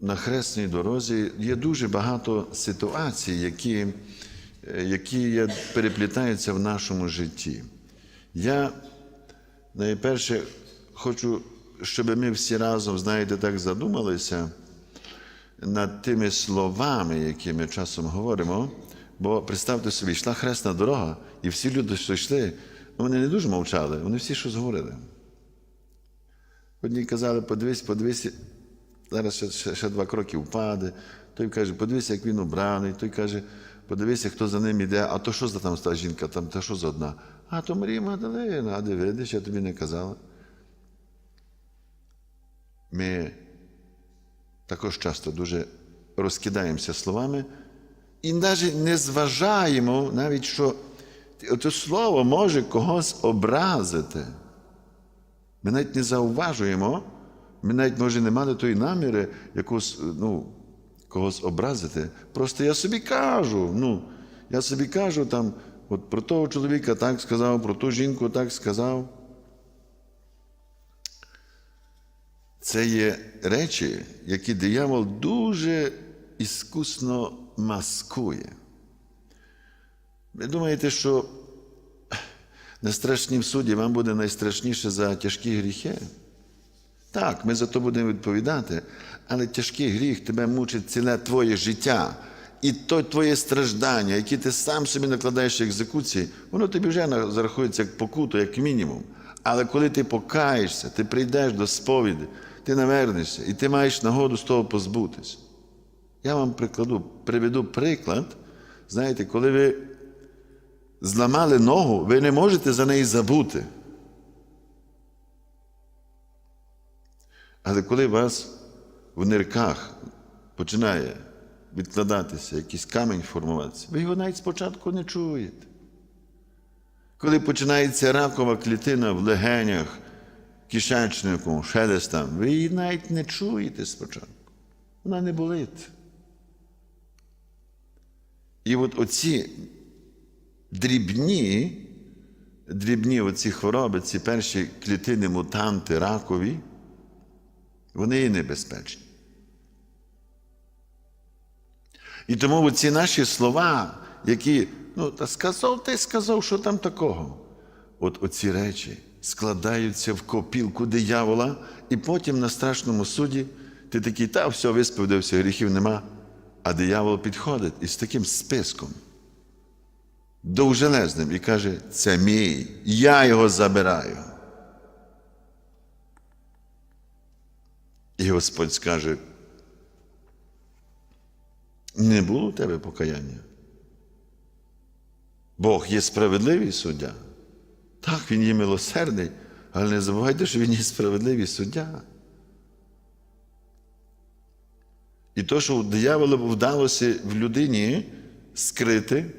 на хресній дорозі є дуже багато ситуацій, які, е, які переплітаються в нашому житті. Я найперше хочу, щоб ми всі разом, знаєте, так задумалися над тими словами, які ми часом говоримо. Бо представте собі, йшла хресна дорога, і всі люди, що йшли, ну, вони не дуже мовчали, вони всі щось говорили. Одні казали, подивись, подивись, зараз ще, ще, ще два кроки впаде. Той каже, подивися, як він убраний. Той каже, подивися, хто за ним іде, а то що за там та жінка, там, та що за одна? А то Марія Магдалина, а де видиш, я тобі не казала. Ми також часто дуже розкидаємося словами і навіть не зважаємо, навіть що це слово може когось образити. Ми навіть не зауважуємо, ми навіть, може, не мали тої наміри якусь, ну, когось образити. Просто я собі кажу, ну, я собі кажу там, от про того чоловіка так сказав, про ту жінку так сказав. Це є речі, які диявол дуже іскусно маскує. Ви думаєте, що на страшнім суді вам буде найстрашніше за тяжкі гріхи? Так, ми за то будемо відповідати, але тяжкий гріх тебе мучить ціле твоє життя. І то твоє страждання, яке ти сам собі накладаєш екзекуції, воно тобі вже зарахується як покуту, як мінімум. Але коли ти покаєшся, ти прийдеш до сповіді, ти навернешся, і ти маєш нагоду з того позбутися. Я вам прикладу, приведу приклад. Знаєте, коли ви зламали ногу, ви не можете за неї забути. Але коли вас в нирках починає відкладатися якийсь камінь формуватися, ви його навіть спочатку не чуєте. Коли починається ракова клітина в легенях, кишечнику, ще ви її навіть не чуєте спочатку. Вона не болить. І от оці дрібні, дрібні оці хвороби, ці перші клітини мутанти ракові, вони є небезпечні. І тому ці наші слова, які, ну, та сказав, ти сказав, що там такого. От оці речі складаються в копілку диявола, і потім на страшному суді ти такий, та все, висповідався, гріхів нема. А диявол підходить із таким списком, довжелезним, і каже: це мій, я його забираю. І Господь скаже, не було у тебе покаяння. Бог є справедливий суддя. Так, Він є милосердний, але не забувайте, що Він є справедливий суддя. І то, що дияволу вдалося в людині скрити,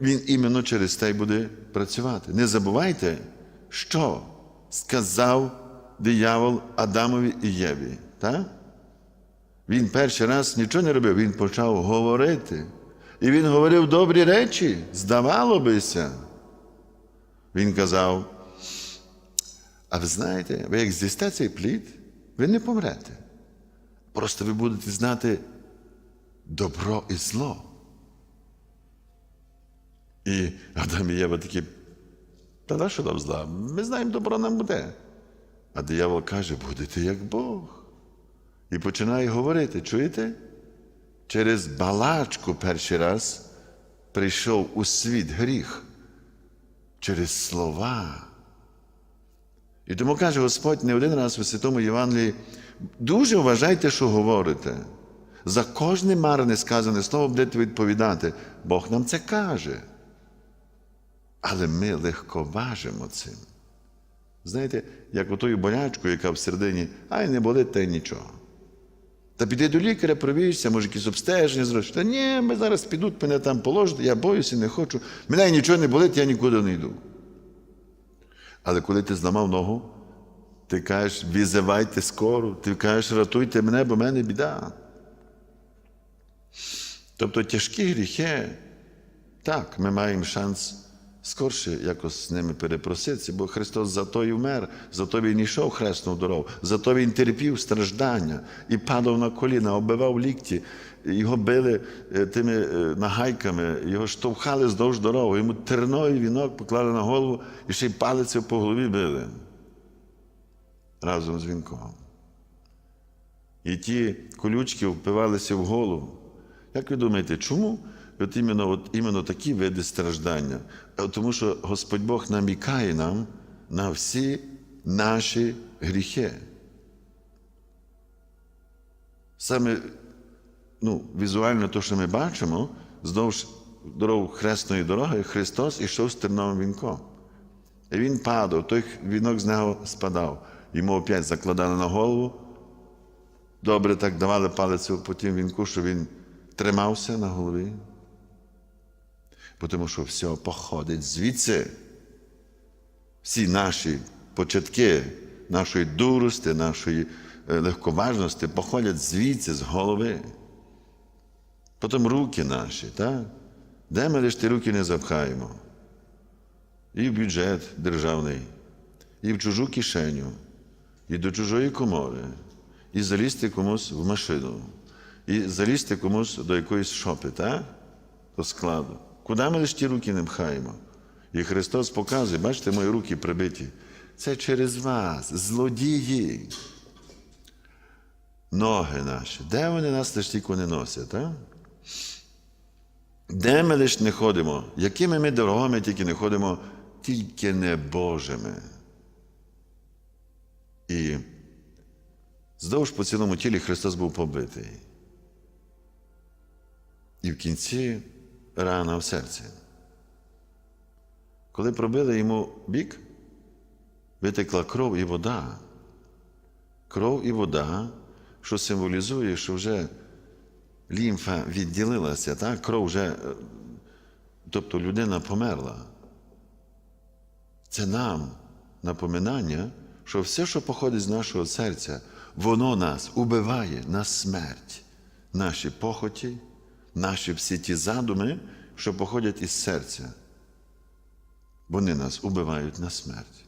він іменно через те й буде працювати. Не забувайте, що сказав диявол Адамові і Єві. Так? Він перший раз нічого не робив, він почав говорити. І він говорив добрі речі, здавало бися. Він казав, а ви знаєте, ви як з'їсте цей плід, ви не помрете. Просто ви будете знати добро і зло. І Адам і Єва такі, та що нам зла? Ми знаємо, добро нам буде. А диявол каже, будете як Бог. І починає говорити, чуєте? Через балачку перший раз прийшов у світ гріх. Через слова. І тому каже Господь не один раз у Святому Євангелії, дуже вважайте, що говорите. За кожне марне сказане слово будете відповідати. Бог нам це каже. Але ми легковажимо цим. Знаєте, як отою болячкою, яка всередині, ай не болить, та й нічого. Та піди до лікаря, провіжся, може, якісь обстеження зробиш. Та ні, ми зараз підуть, мене там положать, я боюся, не хочу. Мене нічого не болить, я нікуди не йду. Але коли ти зламав ногу, ти кажеш, візивайте скору, ти кажеш, рятуйте мене, бо в мене біда. Тобто тяжкі гріхи, так, ми маємо шанс скорше якось з ними перепроситися, бо Христос за то і вмер, за то Він йшов хресну дорогу, за то Він терпів страждання і падав на коліна, оббивав лікті, його били е, тими е, нагайками, його штовхали здовж дороги, йому терновий вінок поклали на голову і ще й палицею по голові били разом з вінком. І ті колючки впивалися в голову. Як ви думаєте, чому от іменно, от іменно такі види страждання? Е, Тому що Господь Бог намікає нам на всі наші гріхи. Саме ну, візуально те, що ми бачимо, здовж дорогу хресної дороги Христос ішов з терновим вінком. І він падав, той вінок з нього спадав. Йому опять закладали на голову. Добре так давали палицю по тім вінку, що він тримався на голові. Тому що все походить звідси. Всі наші початки нашої дурості, нашої е, легковажності походять звідси, з голови. Потім руки наші, так? Де ми лише ті руки не запхаємо? І в бюджет державний, і в чужу кишеню, і до чужої комори, і залізти комусь в машину, і залізти комусь до якоїсь шопи, так? До складу. Куди ми лише ті руки не пхаємо? І Христос показує, бачите, мої руки прибиті. Це через вас, злодії. Ноги наші. Де вони нас лише тільки не носять? А? Де ми лише не ходимо? Якими ми дорогами тільки не ходимо, тільки не Божими. І здовж по цілому тілі Христос був побитий. І в кінці рана в серці. Коли пробили йому бік, витекла кров і вода. Кров і вода, що символізує, що вже лімфа відділилася, так? кров вже, е, тобто людина померла. Це нам напоминання, що все, що походить з нашого серця, воно нас убиває на смерть, наші похоті, наші всі ті задуми, що походять із серця. Вони нас убивають на смерть.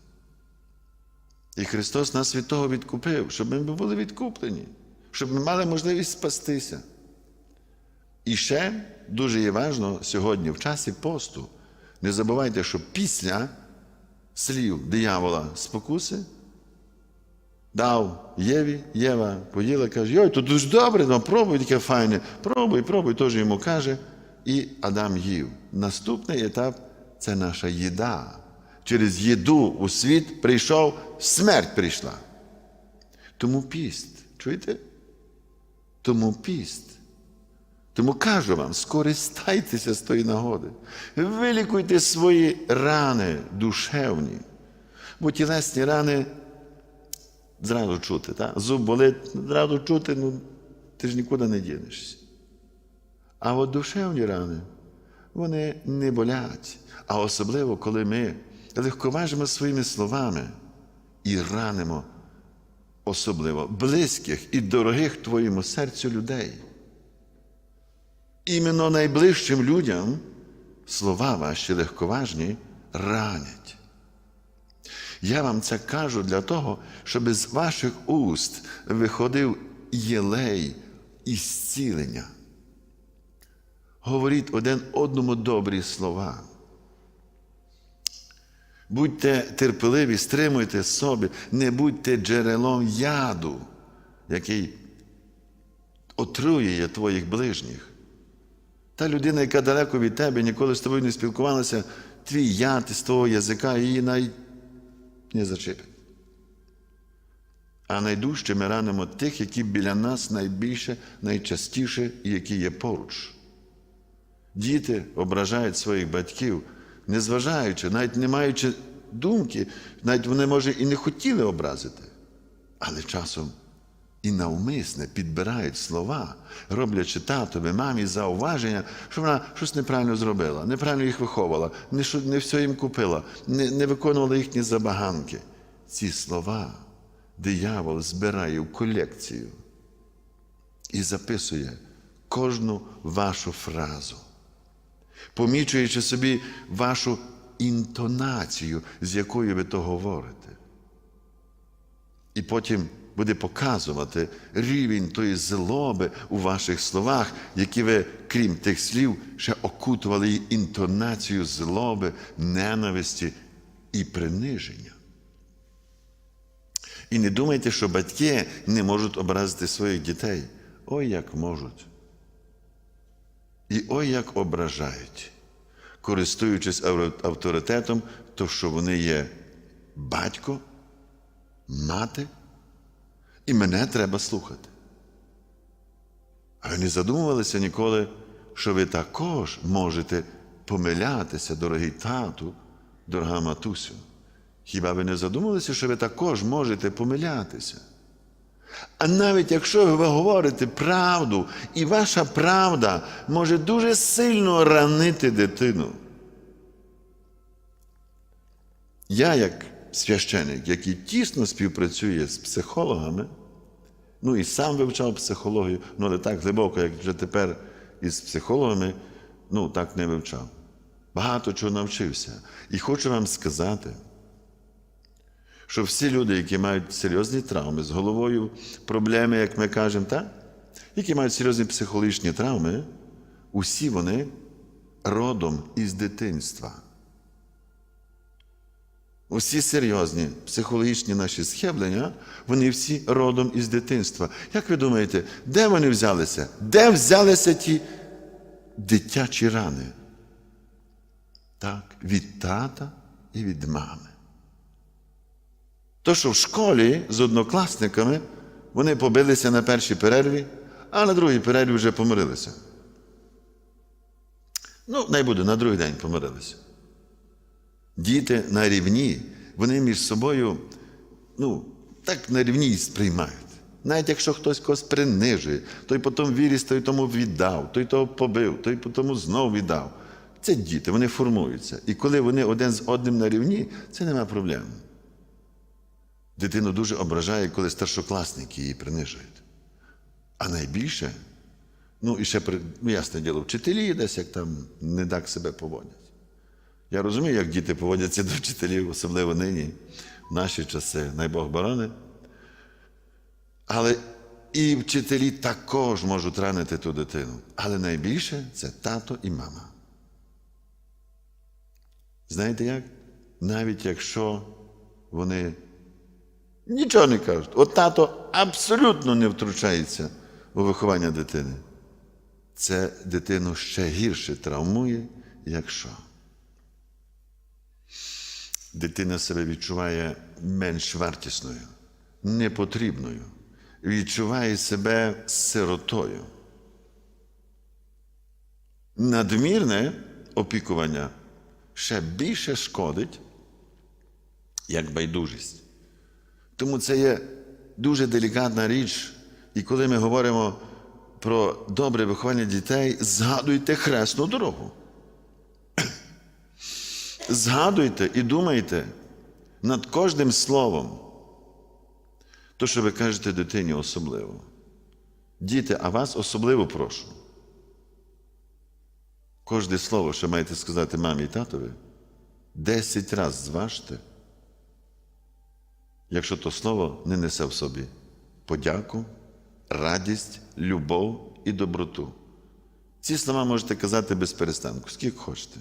І Христос нас від того відкупив, щоб ми були відкуплені, щоб ми мали можливість спастися. І ще дуже є важливо сьогодні, в часі посту, не забувайте, що після слів диявола спокуси дав Єві, Єва поїла, каже, йой, то дуже добре, ну пробуй таке файне, пробуй, пробуй, теж йому каже. І Адам їв. Наступний етап це наша їда. Через їду у світ прийшов, смерть прийшла. Тому піст. Чуєте? Тому піст. Тому кажу вам, скористайтеся з тої нагоди. Вилікуйте свої рани душевні. Бо тілесні рани зразу чути. Так? Зуб болить, зразу чути, ну ти ж нікуди не дінешся. А от душевні рани, вони не болять. А особливо, коли ми легковажимо своїми словами і ранимо особливо близьких і дорогих твоєму серцю людей. Іменно найближчим людям слова ваші легковажні ранять. Я вам це кажу для того, щоб з ваших уст виходив єлей і зцілення. Говоріть один одному добрі слова. Будьте терпеливі, стримуйте собі, не будьте джерелом яду, який отруює твоїх ближніх. Та людина, яка далеко від тебе, ніколи з тобою не спілкувалася, твій яд з твого язика її навіть не зачепить. А найдужче ми ранимо тих, які біля нас найбільше, найчастіше і які є поруч. Діти ображають своїх батьків, незважаючи, навіть не маючи думки, навіть вони, може, і не хотіли образити, але часом і навмисне підбирають слова, роблячи татові, мамі зауваження, що вона щось неправильно зробила, неправильно їх виховувала, не, не все їм купила, не, не виконувала їхні забаганки. Ці слова диявол збирає в колекцію і записує кожну вашу фразу помічуючи собі вашу інтонацію, з якою ви то говорите. І потім буде показувати рівень тої злоби у ваших словах, які ви, крім тих слів, ще окутували її інтонацію злоби, ненависті і приниження. І не думайте, що батьки не можуть образити своїх дітей. Ой, як можуть. І ой, як ображають, користуючись авторитетом, то що вони є батько, мати, і мене треба слухати. А ви не задумувалися ніколи, що ви також можете помилятися, дорогий тату, дорога матусю. Хіба ви не задумалися, що ви також можете помилятися? А навіть якщо ви говорите правду, і ваша правда може дуже сильно ранити дитину. Я, як священик, який тісно співпрацює з психологами, ну і сам вивчав психологію, ну але так глибоко, як вже тепер із психологами, ну так не вивчав. Багато чого навчився. І хочу вам сказати, що всі люди, які мають серйозні травми з головою, проблеми, як ми кажемо, так? які мають серйозні психологічні травми, усі вони родом із дитинства. Усі серйозні психологічні наші схиблення, вони всі родом із дитинства. Як ви думаєте, де вони взялися? Де взялися ті дитячі рани? Так, від тата і від мами. То, що в школі з однокласниками вони побилися на першій перерві, а на другій перерві вже помирилися. Ну, най буде, на другий день помирилися. Діти на рівні, вони між собою, ну, так на рівні сприймають. Навіть якщо хтось когось принижує, той потім віріс, той тому віддав, той того побив, той тому знов віддав. Це діти, вони формуються. І коли вони один з одним на рівні, це нема проблем. Дитину дуже ображає, коли старшокласники її принижують. А найбільше, ну і ще ну, ясне діло, вчителі десь як там не так себе поводять. Я розумію, як діти поводяться до вчителів, особливо нині, в наші часи, най Бог борони. Але і вчителі також можуть ранити ту дитину. Але найбільше це тато і мама. Знаєте як? Навіть якщо вони нічого не кажуть, от тато абсолютно не втручається у виховання дитини. Це дитину ще гірше травмує, якщо дитина себе відчуває менш вартісною, непотрібною, відчуває себе сиротою. Надмірне опікування ще більше шкодить, як байдужість. Тому це є дуже делікатна річ. І коли ми говоримо про добре виховання дітей, згадуйте хресну дорогу. Згадуйте і думайте над кожним словом, то, що ви кажете дитині особливо. Діти, а вас особливо прошу. Кожне слово, що маєте сказати мамі і татові, десять разів зважте, якщо то слово не несе в собі подяку, радість, любов і доброту. Ці слова можете казати без перестанку, скільки хочете.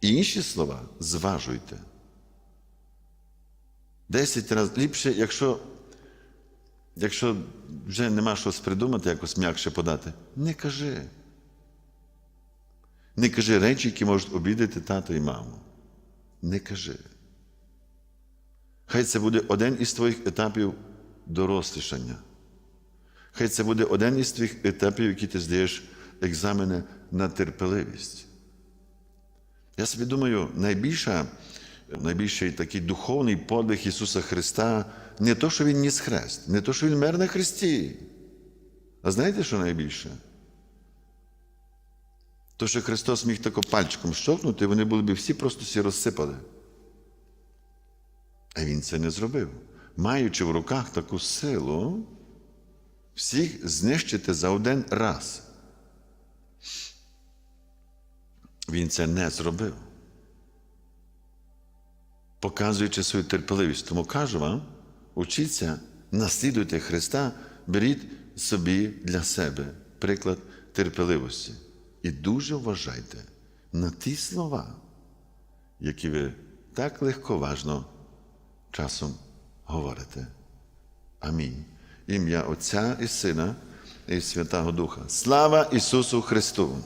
Інші слова зважуйте. Десять разів ліпше, якщо якщо вже нема щось придумати, якось м'якше подати, не кажи. Не кажи речі, які можуть обідати тата і маму. Не кажи. Хай це буде один із твоїх етапів дорослішання. Хай це буде один із твоїх етапів, які ти здаєш екзамени на терпеливість. Я собі думаю, найбільша, найбільший такий духовний подвиг Ісуса Христа не то, що Він ніс хрест, не то, що Він мер на хресті. А знаєте, що найбільше? То, що Христос міг тако пальчиком щовкнути, вони були б всі просто всі розсипали. А Він це не зробив. Маючи в руках таку силу, всіх знищити за один раз. Він це не зробив. показуючи свою терпеливість. Тому кажу вам, учіться, наслідуйте Христа, беріть собі для себе приклад терпеливості. І дуже вважайте на ті слова, які ви так легковажно часом говорите. Амінь. Ім'я Отця і Сина і Святого Духа. Слава Ісусу Христу!